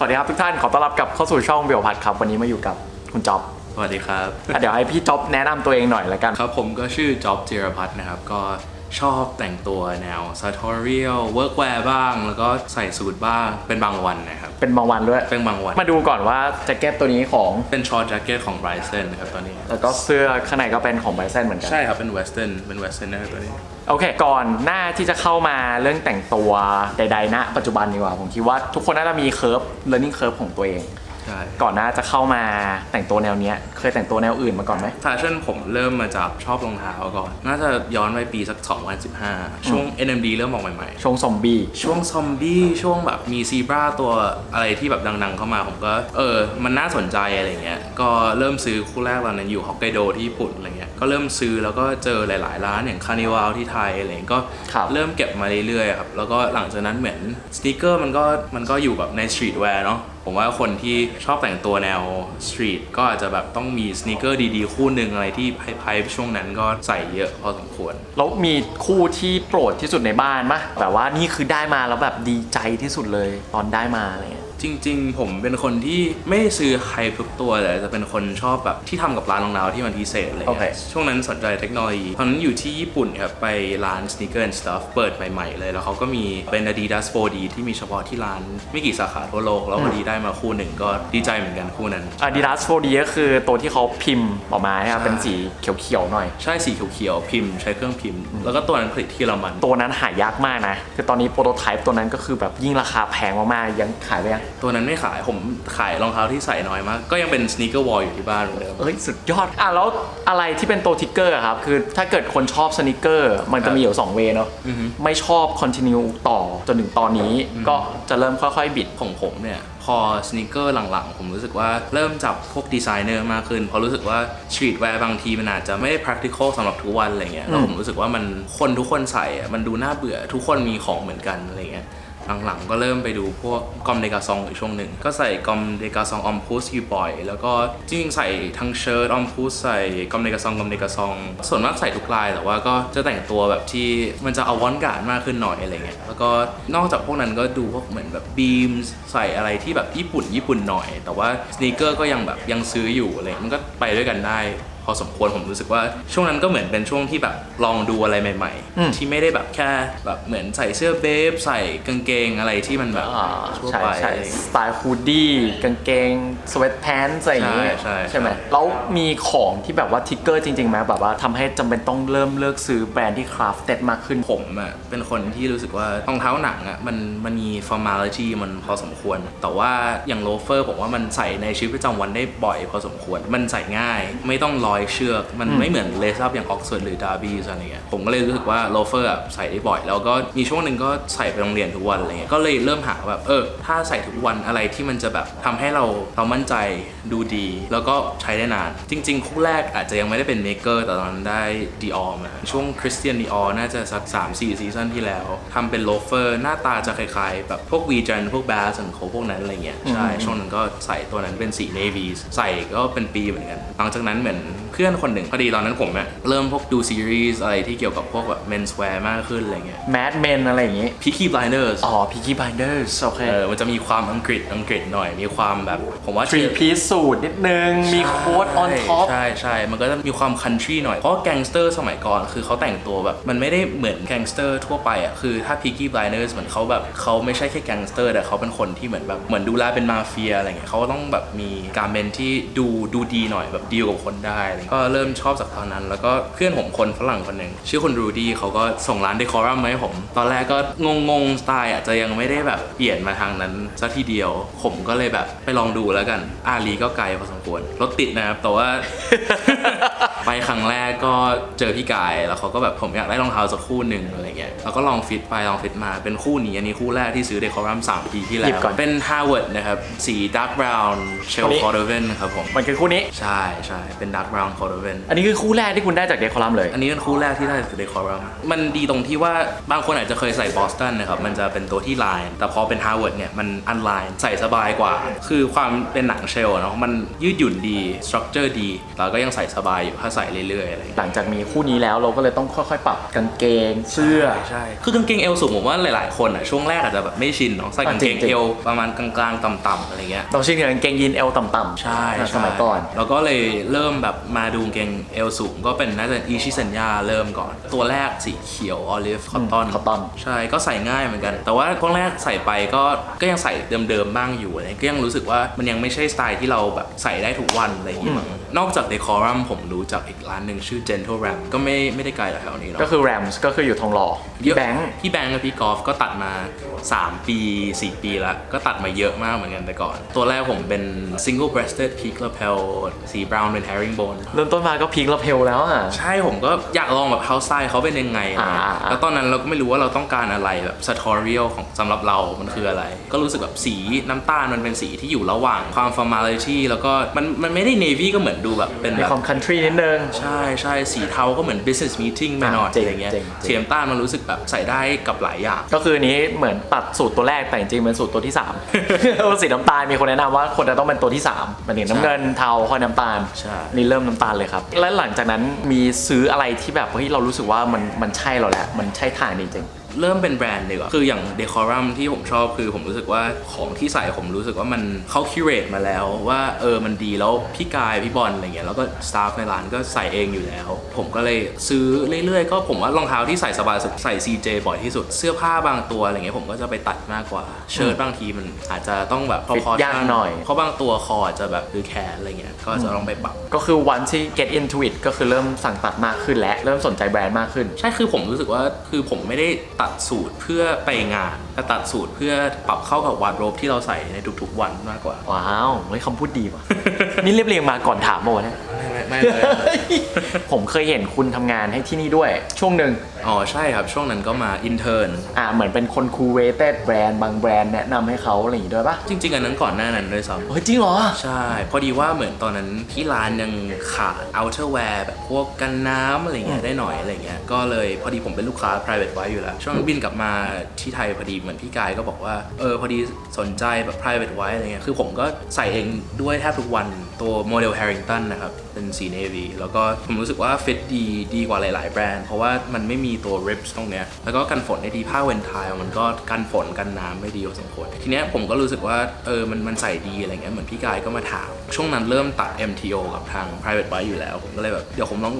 สวัสดีครับทุกท่านขอต้อนรับกลับเข้าสู่ช่องเบลพัดครับ วันนี้มาอยู่กับคุณจ๊อบสวัสดีครับ อะเดี๋ยวให้พี่จ๊อบแนะนำตัวเองหน่อยละกัน ครับผมก็ชื่อจ็อบจิรพัฒน์นะครับ ก็ ชอบแต่งตัวแนว sartorial workwear บ้าง แล้วก็ใส่สูทบ้าง เป็นบางวันนะครับ เป็นบางวันด้วย เป็นบางวัน มาดูก่อนว่าแจ็คเก็ตตัวนี้ของ เป็นชอ r t แจ็คเก็ตของ Bryson นะครับตอนนี้ แล้วก็เสื้อข้างในก็เป็นของไบเซนเหมือนกัน ใช่ครับ เป็น western เป็น western นะครับตัวนี้ โอเค ก่อนหน้าที่จะเข้ามาเรื่องแต่งตัวใดๆณปัจจุบันดีกว่า ผมคิดว่าทุกคนน่าจะมีเคิร์ฟ learning curve ของตัวเอง ใช่ก่อนหน้าจะเข้ามาแต่งตัวแนวเนี้ยเคยแต่งตัวแนวอื่นมาก่อนไหมแฟชั่นผมเริ่มมาจากชอบรองเท้าก่อน น่าจะย้อนไปปีสัก 2015 ช่วง NMD เริ่มออกใหม่ๆชงซอมบี้ช่วงซอมบี้ช่วงแบบมีซีบราตัวอะไรที่แบบดังๆ เข้ามาผมก็ เออ มันน่าสนใจอะไรเงี้ยก็เริ่มซื้อคู่แรกตอนนั้นอยู่ฮอกไกโดที่ญี่ปุ่นอะไรเงี้ย ก็เริ่มซื้อแล้วก็เจอหลาย ๆ ร้านอย่างคานิวาลที่ไทยอะไรเงี้ยก็ครับเริ่มเก็บมาเรื่อยๆครับแล้วก็หลังจากนั้นเหมือนสติกเกอร์มันก็มันก็อยู่แบบในสตรีทแวร์เนาะผมว่าคนที่ชอบแต่งตัวแนวสตรีทก็อาจจะแบบต้องมีสน e เกอร์ดีๆ คู่หนึ่งอะไรที่ไพ่ๆช่วงนั้นก็ใส่เยอะพอสมควร แล้วมีคู่ที่โปรดที่สุดในบ้านปะแบบว่านี่คือได้มาแล้วแบบดีใจที่สุดเลยตอนได้มาอะไรเงี้ย จริง ๆ ผมเป็นคนที่ไม่ได้ซื้อไฮทุกตัวเลยจะเป็นคนชอบแบบที่ทำกับร้านรองเท้าที่มันพิเศษอะไรโอเคเงี้ยช่วงนั้นสนใจเทคโนโลยีตอนนั้นอยู่ที่ญี่ปุ่นครับไปร้าน sneaker and stuff เปิดใหม่ ๆ เลยแล้วเขาก็มีเป็น Adidas 4D ที่มีเฉพาะที่ร้านไม่กี่สาขาทั่วโลกแล้วพอดีได้มาคู่หนึ่งก็ดีใจเหมือนกันคู่นั้น Adidas 4D ก็คือตัวที่เขาพิมพ์ออกมาใช่ไหมใช่เป็นสีเขียวๆหน่อย ใช่สีเขียวๆพิมพ์ใช้เครื่องพิมพ์ แล้วก็ตัวนั้นผลิตที่เยอรมันตัวนั้นหายากมากนะคือตอนนี้โปรโตไทป์ตัวนั้นก็คือแบบยิ่งราคาแพงมากๆยังขายไปยังตัวนั้นไม่ขายผมขายรองเท้าที่ใส่น้อยมาก ก็ยังเป็น sneaker wall อยู่ที่บ้านเหมือนเดิม เอ้ยสุดยอดอะแล้วอะไรที่เป็นตัวทิกเกอร์อะครับ คือถ้าเกิดคนชอบสนิเกอร์มันจะมีอยู่2เวย์เนาะอือฮึ ไม่ชอบคอนติเนียต่อจนถึงตอนนี้ก็จะเริ่มค่อยๆบิด ของผมเนี่ยพอสน e เกอร์หลังๆ ผมรู้สึกว่าเริ่มจับพวกดีไซเนอร์มากขึ้นเพราะรู้สึกว่าสตรีทแวร์บางทีมันอาจจะไม่ได้ practical สำหรับทุกวันอะไรเงี้ยแล้วผมรู้สึกว่ามันคนทุกคนใส่อะมันดูน่าเบื่อทุกคนมีของเหมือนกันอะไรเงี้ย หลังๆ ก็เริ่มไปดูพวกกอมเดกาซองอยู่ช่วงหนึ่ง ก็ใส่กอมเดกาซองออมพูสอยู่บ่อย แล้วก็จริงๆใส่ทั้งเชิ้ตออมพูสใส่กอมเดกาซองกอมเดกาซอง ส่วนมากใส่ทุกลายแต่ว่าก็จะแต่งตัวแบบที่มันจะเอาวอนการ์ดมากขึ้นหน่อยอะไรเงี้ยแล้วก็นอกจากพวกนั้นก็ดูพวกเหมือนแบบบีมใส่อะไรที่แบบญี่ปุ่นญี่ปุ่นหน่อย แต่ว่าสเนคเกอร์ก็ยังแบบยังซื้ออยู่อะไรมันก็ไปด้วยกันได้ อสมควรผมรู้สึกว่าช่วงนั้นก็เหมือนเป็นช่วงที่แบบลองดูอะไรใหม่อืม ๆ ที่ไม่ได้แบบแค่แบบเหมือนใส่เสื้อเบฟใส่กางเกงอะไรที่มันแบบอ่าทั่วใช่ไป ใช่อะไรอย่างเงี้ยสไตล์ฮูดดี้กางเกง สเวตแพนต์อะไรอย่างงี้ใช่ใช่ใช่ ไหมแล้วมีของที่แบบว่าทิกเกอร์จริงๆไหมแบบว่าทำให้จำเป็นต้องเริ่มเลิกซื้อแบรนด์ที่คราฟเต็ดมากขึ้น ผมอะเป็นคนที่รู้สึกว่ารองเท้าหนังอะมันมันมี formality มันพอสมควร แต่ว่าอย่างโลเฟอร์ผมว่ามันใส่ในชีวิตประจำวันได้บ่อยพอสมควร มันใส่ง่าย ไม่ต้องร้อยเชือก มันไม่เหมือนเลซับอย่างออกซ r d หรือดาร์บี้อะไรเงี้ยผมก็เลยรู้สึกว่าโลเฟอร์อะใส่ได้บ่อย แล้วก็มีช่วงหนึ่งก็ใส่ไปโรงเรียนทุกวันอะไรเงี้ยก็เลยเริ่มหาแบบเออถ้าใส่ทุกวันอะไรที่มันจะแบบทำให้เราเรามั่นใจดูดี แล้วก็ใช้ได้นาน จริง ๆ คู่แรกอาจจะยังไม่ได้เป็นเมเกอร์แต่ตอนนั้นได้ดีออมาช่วงคริสเตียนดีออน่าจะสัก3-4ซีซันที่แล้วทำเป็นโลเฟอร์หน้าตาจะคล้ายๆแบบพวกวีจันพวกแบสของพวกนั้นอะไรเงี้ยใช่ช่วงนั้นก็ใส่ตัวนั้นเป็นสี navy ใส่ก็เป็นปีเหมือนกันหลังจากนั้นเหมือนเพื่อนคนหนึ่งพอดีตอนนั้นผมอะเริ่มพวกดูซีรีส์อะไรที่เกี่ยวกับพวกแบบ menswear มากขึ้นอะไรเงี้ยแมดเมนอะไรอย่างงี้ Peaky Blinders อ๋อพิกกี้บ i เดอร์สโอเคเออมันจะมีความอังกฤษอังกฤษหน่อยมีความแบบผมว่าทรีพีสูตรนิดนึงมีโค้ดออนท็อปใช่ใช่มันก็จะมีความคันทรีหน่อยเพราะแก๊งสเตอร์สมัยก่อนคือเขาแต่งตัวแบบมันไม่ได้เหมือนแก๊งสเตอร์ทั่วไปอะคือถ้า Peaky Blinders เหมือนเขาแบบเขาไม่ใช่แค่แก๊งสเตอร์แต่เขาเป็นคนที่เหมือนแบบเหมือนดูแลเป็นมาเฟียอะไรเงี้ยเขาก็ต้องแบบมีการเมนที่ดูดูดีหน่อยแบบดีลกับคนได้อะไรเงี้ยก็เริ่มชอบจากตอนนั้น แล้วก็เพื่อนผมคนฝรั่งคนหนึ่งชื่อคุณรูดี้เขาก็ส่งร้านเดคอรัมมาให้ผม ตอนแรกก็งงงๆสไตล์อาจจะยังไม่ได้แบบเปลี่ยนมาทางนั้นซะทีเดียว ผมก็เลยแบบไปลองดูแล้วกัน อาลีก็ไกลพอสมควรรถติดนะครับแต่ว่า ไปครั้งแรกก็เจอพี่กายแล้วเขาก็แบบผมอยากได้รองเท้าสักคู่หนึ่งอะไรเงี้ยแล้วก็ลองฟิตไปลองฟิตมาเป็นคู่นี้อันนี้คู่แรกที่ซื้อเดคอรัมสามปีที่แล้หยิบวก่อน เป็น Harvard นะครับสี dark brown shell อันนี้ cordovan ครับผมมันคือคู่นี้ ใช่ใช่เป็น dark brown cordovan อันนี้คือคู่แรกที่คุณได้จากเดคอลัมเลย อันนี้เป็นคู่แรกที่ได้จากเดคอรัมมันดีตรงที่ว่าบางคนอาจจะเคยใส่บอสตันนะครับ มันจะเป็นตัวที่ไลน์ แต่พอเป็นฮาร์วาร์ดเนี่ย มันอันไลน์ใส่สบายกว่า คือความเป็นหนังเชลล์เนาะ มันยืดหยุ่นดี สตรัคเจอร์ดี แล้วก็ยังใส่สบายอยู่ ถ้าใส่เรื่อยๆอะไรอย่างเงี้ย หลังจากมีคู่นี้แล้วเราก็เลยต้องค่อยๆ ปรับกางเกงเสื้อ ใช่ คือกางเกงเอวสูงผมว่าหลายๆคนอะช่วงแรกอาจจะแบบไม่ชินเนาะใส่กางเกงจริงๆ เอวประมาณกลางๆต่ำๆอะไรเงี้ยต้องชินกับกางเกงยีนเอวต่ำๆใช่สมัยก่อน แล้วก็เลยเริ่มแบบมาดูกางเกงเอวสูง ก็เป็นน่าจะอีชิเซนยาเริ่มก่อน ตัวแรกสีเขียวออลิฟคอตตอนคอตตอนใช่ก็ใส่ง่ายเหมือนกัน แต่ว่าช่วงแรกใส่ไปก็ก็ยังใส่เดิมๆบ้างอยู่อะไรก็ยังรู้สึกว่ามันยังไม่ใช่สไตล์ที่เราแบบใส่ได้ทุกวันอะไรอย่างเงี้ยมั้งนอกจากเดคอรัมผมรู้จักอีกร้านหนึ่งชื่อ Gentle Ram ก็ไม่ไม่ได้ไกลจากแถวนี้เนาะก็คือแรมส์ก็คืออยู่ทองหล่อพี่แบงค์พี่แบงค์กับพี่กอล์ฟก็ตัดมา 3 ปี 4 ปีแล้ว ก็ตัดมาเยอะมากเหมือนกันแต่ก่อน ตัวแรกผมเป็น single breasted peak lapel สี brown เป็น herringbone เริ่มต้นมาก็พีคและเพลแล้วอะ ใช่ผมก็อยากลองแบบ house style เขาเป็นยังไงอะไรเงี้ยอ่าอ่าแล้วตอนนั้นเราก็ไม่รู้ว่าเราต้องการอะไรแบบ sartorial ของสำหรับเรา มันคืออะไร ก็รู้สึกแบบสีน้ำตาลมันเป็นสีที่อยู่ระหว่างความ formality แล้วก็มันมันไม่ได้ navy ก็เหมือนดูแบบเป็นมีแบบความคันทรีนิดนึง ใช่ใช่สีเทาก็เหมือน business meeting ไปหน่อยอ่าจริงอะไรเงี้ยจริงจริงสีน้ำตาลมันรู้สึกแบบใส่ได้กับหลายอย่าง ก็คืออันนี้เหมือนตัดสูตรตัวแรกแต่จริงๆเป็นสูตรตัวที่ 3 สีน้ำตาลมีคนแนะนำว่าคนจะต้องเป็นตัวที่3มันถึงน้ำเงินเทาค่อยน้ำตาลใช่ นี่เริ่มน้ำตาลเลยครับ และหลังจากนั้นมีซื้ออะไรที่แบบเฮ้ยเรารู้สึกว่ามันมันใช่เราแล้วมันใช่ทางจริง เริ่มเป็นแบรนด์ดีกว่าคืออย่าง Decorum ที่ผมชอบคือผมรู้สึกว่าของที่ใส่ผมรู้สึกว่ามันเขาคิวเรตมาแล้วว่าเออมันดีแล้วพี่กายพี่บอลอะไรเงี้ยแล้วก็สตาฟในร้านก็ใส่เองอยู่แล้ว ผมก็เลยซื้อเรื่อยๆ ก็ผมว่ารองเท้าที่ใส่สบายสุดใส่ CJ บ่อยที่สุดเสื้อผ้าบางตัวอะไรเงี้ยผมก็จะไปตัดมากกว่า เชิ้ตบางทีมันอาจจะต้องแบบฟิต proportion ยากหน่อยเพราะบางตัวคออาจจะแบบหรือแขนอะไรเงี้ยก็จะต้องไปปรับๆก็คือวันที่ get into it ก็คือเริ่มสั่งตัดมากขึ้นและเริ่มสนใจแบรนด์มากขึ้น ใช่คือผมรู้สึกว่าคือผมไม่ได้ตัดสูตรเพื่อไปงานแต่ตัดสูตรเพื่อปรับเข้ากับวาร์ดโรบที่เราใส่ในทุกๆวันมากกว่า ว้าวเฮ้ยคำพูดดีว่ะ นี่เรียบเรียงมาก่อนถามมาวันนี้ไม่ไม่ไม่เลย ผมเคยเห็นคุณทำงานให้ที่นี่ด้วย ช่วงหนึ่งอ๋อใช่ครับ ช่วงนั้นก็มาอินเทอร์นอ่าเหมือนเป็นคนคูเวเต็ดแบรนด์บางแบรนด์แนะนำให้เขาอะไรอย่างงี้ด้วยปะจริง ๆ อันนั้นก่อนหน้านั้นด้วยซ้เฮ้ยจริงเหรอำใช่ พอดีว่าเหมือนตอนนั้นที่ร้านยังขาด outerwear แบบพวกกันน้ำอะไรเงี้ยได้หน่อยอะไรเงี้ยก็เลยพอดีผมเป็นลูกค้า private ไว้อยู่แล้ว ช่วงนั้นบินกลับมาที่ไทยพอดีเหมือนพี่กายก็บอกว่าเออพอดีสนใจแบบ private ไว้อะไรเงี้ยคือผมก็ใส่เองด้วยแทบทุกวันตัวโมเดล Harrington นะครับเป็นสี navy แล้วก็ผมรู้สึกว่าฟิตดีดีกว่าหลาย ๆ แบรนด์เพราะว่ามันไม่มีีตัว rips ตรงเนี้ยแล้วก็กันฝนได้ดีผ้าเวนทายมันก็กันฝนกันน้ำไม่ดีพอสมควรทีเนี้ยผมก็รู้สึกว่าเออมันมันใส่ดีอะไรเงี้ยเหมือนพี่กายก็มาถาม ช่วงนั้นเริ่มตัด MTO กับทาง private bike อยู่แล้ว ผมก็เลยแบบเดี๋ยวผมลอง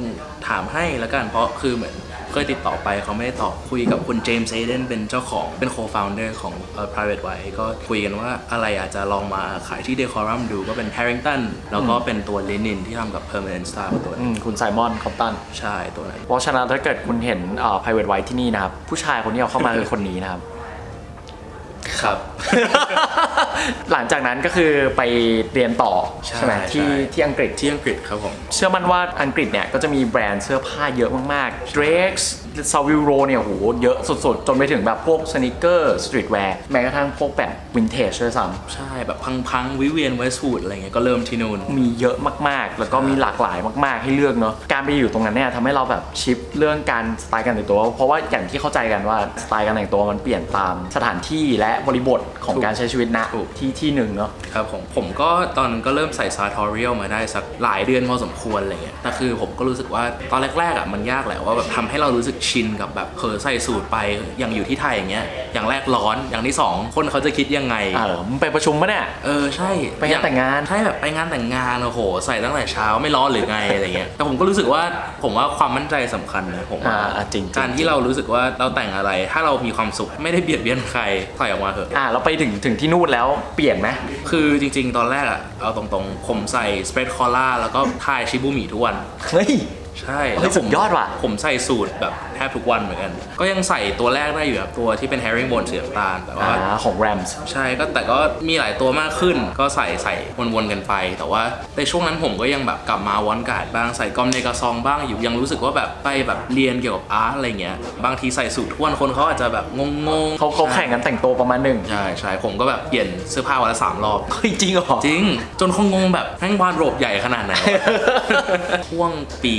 ถามให้แล้วกันเพราะคือเหมือน ยติดต่อไปเขาไม่ได้ตอบคุยกับคุณเจมส์เซเดนเป็นเจ้าของเป็น co-founder ของเอ่อ private ไว้ก็คุยกันว่าอะไรอาจจะลองมาขายที่ Decorum ดูก็เป็น Harrington แล้วก็เป็นตัว Linen ที่ทำกับ Permanent Style ตัวอืนั้นมคุณไซมอนคอปตันใช่ตัวนั้นเพราะฉะนั้นถ้าเกิดคุณเห็นเอ่อ private ไว้ที่นี่นะครับผู้ชายคนที่เอาเข้ามาคือคนนี้นะครับครับ หลังจากนั้นก็คือไปเรียนต่อใช่ใช่ไหมที่ใช่ที่อังกฤษที่อังกฤษครับผม เชื่อมั่นว่าอังกฤษเนี่ยก็จะมีแบรนด์เสื้อผ้าเยอะมากๆ Drake s a v i l r o เนี่ยโหเยอะสุดๆ จนไปถึงแบบพวกสนิเกอร์สตรีทแวร์แม้กระทั่งพวกแบบวินเทจด้วยซ้ใช่แบบพังๆ วิเวียนเวสต์วูดอะไรเงี้ยก็เริ่มที่นู่นำมีเยอะมากๆ แล้วก็มีหลากหลายมาก ๆ ให้เลือกเนาะการไปอยู่ตรงนั้นเนี่ยทำให้เราแบบชิปเรื่องการสไตล์การแต่งตัว เพราะว่าอย่างที่เข้าใจกันว่าสไตล์การแต่งตัวมันเปลี่ยนตามสถานที่และบริบทของถูกการใช้ชีวิตณถูกที่ที่หนึ่งเนาะครับผมผมก็ตอนนั้นก็เริ่มใส่ซาทอเรียลมาได้สักหลายเดือนพอสมควรอะไรเงี้ยแต่คือผมก็รู้สึกว่าตอนแรกๆอะมันยากแหละว่าแบบทำให้เรารู้สึกชินกับแบบเผลอใส่สูตรไปอย่างอยู่ที่ไทยอย่างเงี้ยอย่างแรกร้อนอย่างที่สองคนเขาจะคิดยังไงเออมึงไปประชุมปะเนี่ย เออใช่ไปงานแต่งงาน ใช่แบบไปงานแต่งงานโอ้โห ใส่ตั้งแต่เช้าไม่ร้อนหรือไงอะไรเงี้ยแต่ผมก็รู้สึกว่าผมว่าความมั่นใจสำคัญนะผมว่าอ่าอ่าจริงๆการที่เรารู้สึกว่าเราแต่งอะไร ถ้าเรามีความสุขไม่ได้เบียดเบียนใครใส่ออกมาเถอะอ่าเราไปถึงถึงที่นู่นแล้วเปลี่ยนไหมคือจริง ๆ ตอนแรกอะเอาตรงๆผมใส่สเปรดคอล่าแล้วก็ทายชิบุมิทุกวันเฮ้ย ใช่เฮ้ยสุดยอดว่ะ ผมใส่สูตรแบบแทบทุกวันเหมือนกัน ก็ยังใส่ตัวแรกได้อยู่ครับตัวที่เป็น herringbone สีน้ำตาลแต่ว่า อ่าของ Rams ใช่ก็แต่ก็มีหลายตัวมากขึ้น ก็ใส่ใส่วนๆกันไป แต่ว่าในช่วงนั้นผมก็ยังแบบกลับมาวอนการ์ดบ้างใส่กอมเนกาซองบ้างอยู่ยังรู้สึกว่าแบบไปแบบเรียนเกี่ยวกับอาร์ตอะไรเงี้ยบางทีใส่สูททุกวันคนเขาอาจจะแบบงงๆเขาเขาแข่งกันแต่งตัวประมาณหนึ่งใช่ใช่ผมก็แบบเปลี่ยนเสื้อผ้าวันละสามรอบ เฮ้ยจริงเหรอ จริง จนเขางงแบบแม่งวาดโรบใหญ่ขนาดไหนวะ ช่วงปี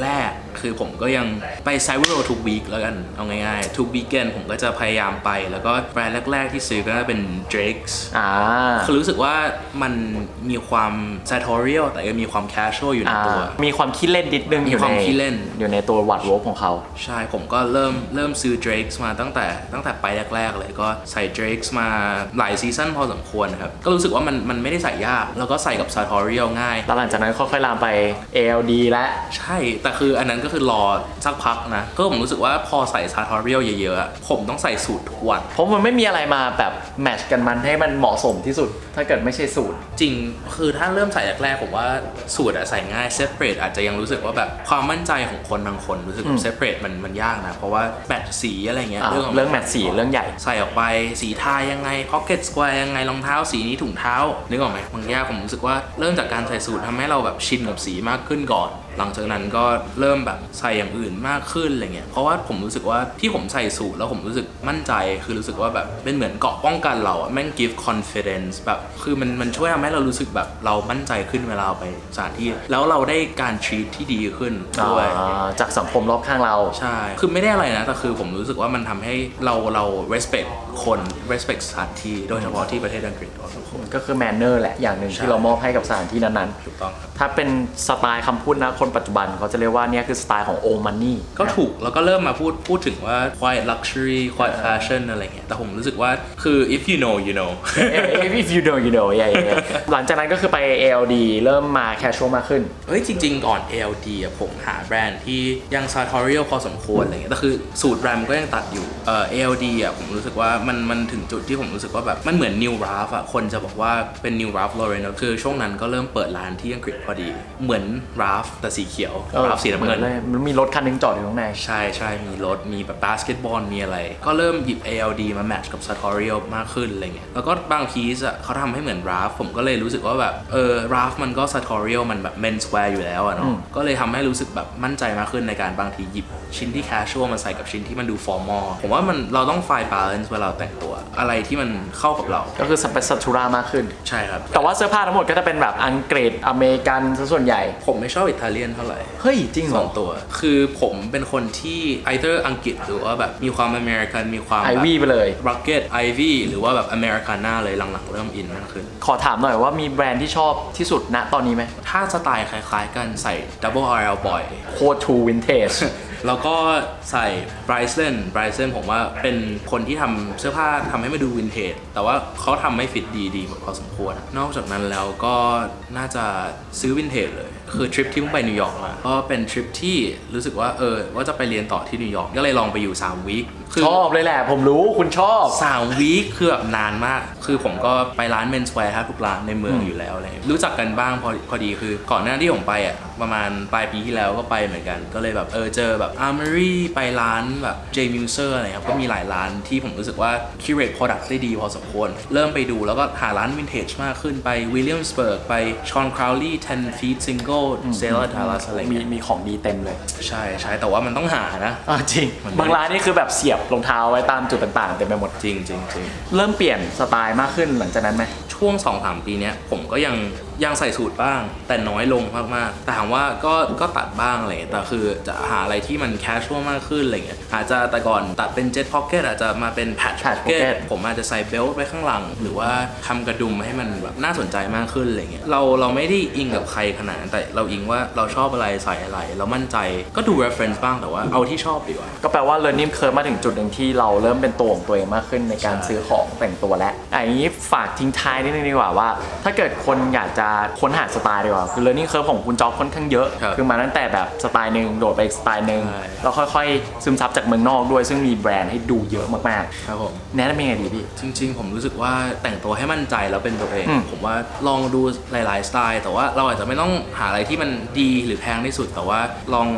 แรก คือผมก็ยังไปไซเวอร์ทุกวีคแล้วกันเอาง่ายๆ ทุกวีคเกนผมก็จะพยายามไป แล้วก็แบรนด์แรก ๆ ที่ซื้อก็น่าเป็น Drake's อ่าคือรู้สึกว่ามันมีความ sartorial แต่ก็มีความ casual อยู่ในอ่าตัว มีความคิดเล่นนิดนึงมีอยู่ความในขี้เล่นอยู่ในตัววัดโวฟของเขา ใช่ผมก็เริ่มเริ่มซื้อ Drake's มาตั้งแต่ตั้งแต่ไปแรก ๆ เลยก็ใส่ Drake's มาหลายซีซั่นพอสมควรครับ ก็รู้สึกว่ามันมันไม่ได้ใส่ยาก แล้วก็ใส่กับ sartorial ง่ายแล้วหลังจากนั้นค่อยๆลามไป ALD และใช่แต่คืออันนั้นก็คือรอสักพักนะ ก็ผมรู้สึกว่าพอใส่ sartorial เยอะๆอะผมต้องใส่สูตรทุกวัน เพราะมันไม่มีอะไรมาแบบแมทช์กันมันให้มันเหมาะสมที่สุด ถ้าเกิดไม่ใช่สูตร จริง คือถ้าเริ่มใส่แรกๆผมว่าสูตรอะใส่ง่าย separate อาจจะยังรู้สึกว่าแบบความมั่นใจของคนบางคนรู้สึกอืม separate มันมันยากนะ เพราะว่าแมทสีอะไรเงี้ยอ่าเรื่องของเรื่องแมทช์สีเรื่องใหญ่ใส่ออกไปสีทายังไง pocket square ยังไงรองเท้าสีนี้ถุงเท้านึกออกไหมบางอย่างผมรู้สึกว่าเริ่มจากการใส่สูตรทำให้เราแบบชินกับสีมากขึ้นก่อนหลังจากนั้นก็เริ่มแบบใส่อย่างอื่นมากขึ้นอะไรเงี้ยเพราะว่าผมรู้สึกว่าที่ผมใส่สูตรแล้วผมรู้สึกมั่นใจ คือรู้สึกว่าแบบเป็นเหมือนเกราะป้องกันเราอะแม่ง give confidence แบบคือมันมันช่วยทำให้เรารู้สึกแบบเรามั่นใจขึ้นเวลาเราไปสถานที่ แล้วเราได้การ treat ที่ดีขึ้นด้วยอ่าจากสังคมรอบข้างเราใช่คือไม่ได้อะไรนะแต่คือผมรู้สึกว่ามันทำให้เราเรา respect คน respect สถานที่โดยเฉพาะที่ประเทศอังกฤษพอสมควร ก็คือแมนเนอร์แหละอย่างหนึ่งใช่ ที่เรามอบให้กับสถานที่นั้นถูกต้องครับ ๆ ถ้าเป็นสไตล์คำพูดนะคนปัจจุบันเขาจะเรียกว่าเนี่ยคือสไตล์ของโอมันนี่ ก็ถูกแล้วก็เริ่มมาพูดพูดถึงว่า quiet luxury quiet fashion อะไรเงี้ยแต่ผมรู้สึกว่าคือ if you know you know if you know you know yeah, yeah, yeah. หลังจากนั้นก็คือไป ALD เริ่มมา casual มากขึ้นเฮ้ยจริง ๆ ก่อน ALD อะผมหาแบรนด์ที่ยัง sartorial พอสมควรอะไรเงี้ยแต่คือสูตรแรมก็ยังตัดอยู่เอ่อ ALD อะผมรู้สึกว่ามันมันถึงจุดที่ผมรู้สึกว่าแบบมันเหมือน New Ralph อะคนจะบอกว่าเป็น New Ralph Lauren อะคือช่วงนั้นก็เริ่มเปิดร้านที่อังกฤษพอดี เหมือน Ralph แต่สีเขียว Ralph สีน้ำเงินเลยมันมีรถคันหนึงจอดอยู่ข้างในใช่ใช่มีรถมีแบบบาสเกตบอลมีอะไร ก็เริ่มหยิบ ALD มาแมทช์กับ Sartorial มากขึ้นอะไรเงี้ยแล้วก็บางพีซอะเขาทำให้เหมือน Ralph ผมก็เลยรู้สึกว่าแบบเออ Ralph มันก็ Sartorial มันแบบ menswear อยู่แล้วอะอืเนาะมก็เลยทำให้รู้สึกแบบมั่นใจมากขึ้นในการบางทีหยิบ ชิ้นที่ casual มาใส่กับชิ้นที่มันดู formal ผมว่ามันเราต้อง find balance เวลาเราแต่งตัว อะไรที่มันเข้ากับเรา ก็คือสเปซสัตูรามากขึ้น ใช่ครับ แต่ว่าเสื้อผ้าทั้งหมดก็จะเป็นแบบอังกฤษอเมริกันซะส่วนใหญ่ ผมไม่ชอบอิตาเลียนเท่าไหร่ เฮ้ย จริงเหรส่อวนตัว คือผมเป็นคนที่ either อังกฤษหรือว่าแบบมีความอเมริกันมีความไอแบบวี่ไปเลย ร็อกเก็ตไอวี่หรือว่าแบบอเมริกาน่าเลยหลังๆเริ่มอินมากขึ้น ขอถามหน่อยว่ามีแบรนด์ที่ชอบที่สุดณตอนนี้ไหมถ้าสไตล์คล้ายๆกันใส่ Double RL บ่อยโคทูวินเทจ แล้วก็ใส่ b r y s o n b r y s o n ผมว่าเป็นคนที่ทำเสื้อผ้าทำให้มันดูวินเทจ แต่ว่าเขาทำไม่ฟิตดีดีพอสมควร นอกจากนั้นแล้วก็น่าจะซื้อวินเทจเลย คือทริปที่เพิ่งไปนิวยอร์กมาก็เป็นทริปที่รู้สึกว่าเออว่าจะไปเรียนต่อที่นิวยอร์กก็เลยลองไปอยู่3วีคคืชอบเลยแหละ ผมรู้คุณชอบสามวีคคือแบบนานมาก คือผมก็ไปร้านเมนสแวร์ทุกร้านในเมืองอืมอยู่แล้วอะไรเงี้ยรู้จักกันบ้างพอพอดีคือก่อนหน้าที่ผมไปอะประมาณปลายปีที่แล้วก็ไปเหมือนกัน ก็เลยแบบเออเจอแบบอาร์ม r รีไปร้านแบบเจมิวเซอร์อะไรครับก็มีหลายร้านที่ผมรู้สึกว่า curate product ได้ดีพอสมควร เริ่มไปดูแล้วก็หาร้านวินเทจมากขึ้นไปวิลเลียมสเบิร์กไปชอนคราวลี่10 feet single s a i l o r Dallas อะไรมีเงี้ยมีของดีเต็มเลยใช่ใช่แต่ว่ามันต้องหานะ อ่าจริงบางร้านนี่คือแบบเสียบรองเท้าไว้ตามจุดต่างๆเต็มไปหมด จริงจริงจริงเริ่มเปลี่ยนสไตล์มากขึ้นหลังจากนั้นไหมช่วง2-3ปีเนี้ยผมก็ยัง ยังใส่สูตรบ้าง แต่น้อยลงมากๆแต่ถามว่าก็ก็ตัดบ้างอะไรเงี้ยแต่คือจะหาอะไรที่มันแคชชวลมากขึ้นอะไรเงี้ยอาจจะแต่ก่อนตัดเป็นเจ็ตพ็อกเก็ตอาจจะมาเป็นแพท patch พ็อกเก็ pocket ตผมอาจจะใส่เบลต์ไว้ข้างหลัง หรือว่าทำกระดุมให้มันแบบน่าสนใจมากขึ้นอะไรเงี้ยเราเราไม่ได้อิงกับใครขนาดนั้นแต่เราอิงว่าเราชอบอะไรใส่อะไร เรามั่นใจก็ดู reference บ้างแต่ว่าเอาที่ชอบดีกว่า ก็แปลว่า learning curve มาถึงจุดหนึ่งที่เราเริ่มเป็นตัวของตัวเองมากขึ้นในการใช่ซื้อของแต่งตัวแล้วอะอย่างนี้ฝากทิ้งท้ายนิดนึงดีกว่าว่า ถ้าเกิดคนอยากจะค้นหาสไตล์ดีกว่าคือ learning curve ของคุณจ๊อบค่อนข้างเยอะ ครับคือมาตั้งแต่แบบสไตล์หนึ่งโดดไปอีกสไตล์หนึ่งใช่ แล้วค่อยๆ ซึมซับจากเมืองนอกด้วย ซึ่งมีแบรนด์ให้ดูเยอะมากครับผม ๆ แนะนำยังไงดีพี่ จริงๆ ผมรู้สึกว่าแต่งตัวให้มั่นใจแล้วเป็นตัวเอง อืมผมว่าลองดูหลายๆ สไตล์ แต่ว่าเราอาจจะไม่ต้องหาอะไรที่มันดีหรือแพงที่สุด แต่ว่าลอง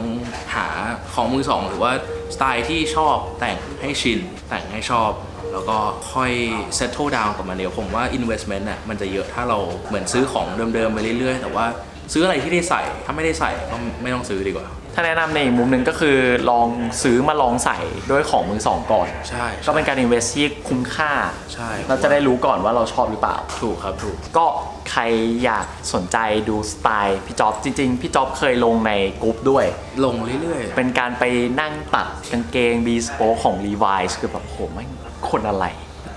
หาของมือสอง หรือว่าสไตล์ที่ชอบแต่งให้ชินแต่งให้ชอบ แล้วก็ค่อย settle down กับมันเดียวผมว่า investment น่ะมันจะเยอะถ้าเราเหมือนซื้อของเดิมๆไปเรื่อยๆ แต่ว่าซื้ออะไรที่ได้ใส่ถ้าไม่ได้ใส่ก็ไม่ต้องซื้อดีกว่า ถ้าแนะนำในอีกมุมหนึ่งก็คือลองซื้อมาลองใส่ด้วยของมือสองก่อน ใช่ ก็เป็นการ invest ที่คุ้มค่า ใช่ เราจะได้รู้ก่อนว่าเราชอบหรือเปล่า ถูกครับถูก ก็ใครอยากสนใจดูสไตล์พี่จ๊อบจริง ๆ พี่จ๊อบเคยลงในกรุ๊ปด้วย ลงเรื่อยเป็นการไปนั่งตัดกางเกง b ีสโปของ Levi's คือแบบโหไม่ง คนอะไร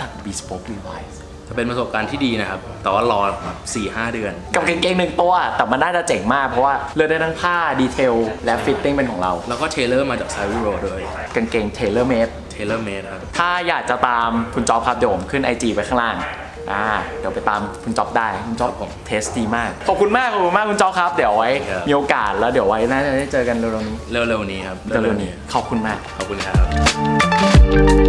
ตัด b ีสโป Levi's ๆจะเป็นประสบการณ์ที่ดีนะครับ แต่ว่ารอแบบสี่ห้าเดือน กับกางเกงหนึ่งตัว แต่มันน่าจะเจ๋งมากเพราะว่าเลือกได้ทั้งผ้าดีเทลและฟิตติ้งเป็นของเรา แล้วก็เทเลอร์มาจากไซวิโรด้วยกางเกง tailor made เทเลอร์เมดครับ ถ้าอยากจะตามคุณจ๊อบครับเดี๋ยวผมขึ้น IG ไว้ข้างล่างอ่าเดี๋ยวไปตามคุณจ๊อบได้คุณจ๊อบผมเทสดีมาก ขอบคุณมากขอบคุณมากคุณจ๊อบครับ เดี๋ยวไว้ครับมีโอกาสแล้วเดี๋ยวไว้น่าจะได้เจอกันเร็วๆนี้เร็วๆนี้ครับเร็วๆนี้ขอบคุณมากขอบคุณครับ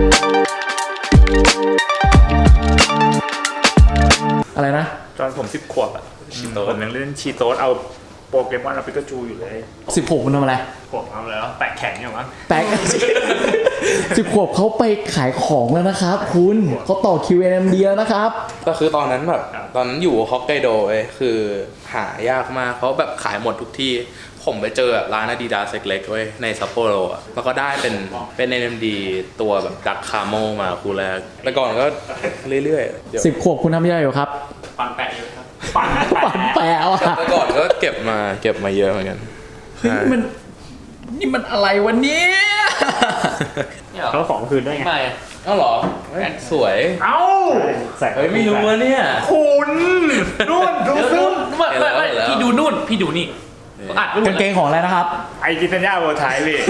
อะไรนะ ตอนผมสิบขวบอะผมยังเล่นชีโต๊ดเอาโปเกมอนเอาปิกาจูอยู่เลย16คุณทำอะไรผมเอาแล้วแปะแข็งอยู่มั้งแปลกสิบขวบเขาไปขายของแล้วนะครับ คุณเขาต่อ QNMD แล้วนะครับ ก็คือตอนนั้นแบบตอนนั้นอยู่ฮอกไกโดเว้ยคือหายากมากเพราะแบบขายหมดทุกที่ ผมไปเจอแบบร้านอาดิดาสเล็กๆเว้ยในซัปโปโรอะแล้วก็ได้เป็นเป็น NMD ตัวแบบดักคาโมมาคูแรกแต่ก่อนก็เรื่อยๆเดี๋ยวสิบขวบคุณทำยังไงอยู่ครับ ปันแปะอยู่ครับปันปั่นแปะว่ะแต่ก่อนก็เก็บมาเก็บมาเยอะเหมือนกันเฮ้ยนี่มัน นี่มันอะไรวันนี้เขาของคืนด้วยไง ไม่เอ้าเหรอเฮ้ยสวย เอ้าใส่เฮ้ยไม่รู้วะเนี่ย คุณนู่นดูซึ่งไม่ไม่ไม่เห็นแล้ว พี่ดูนู่น พี่ดูนี่ อัดไม่กางเกงของอะไรนะครับ ไอจิเซนญาโวไทยเลย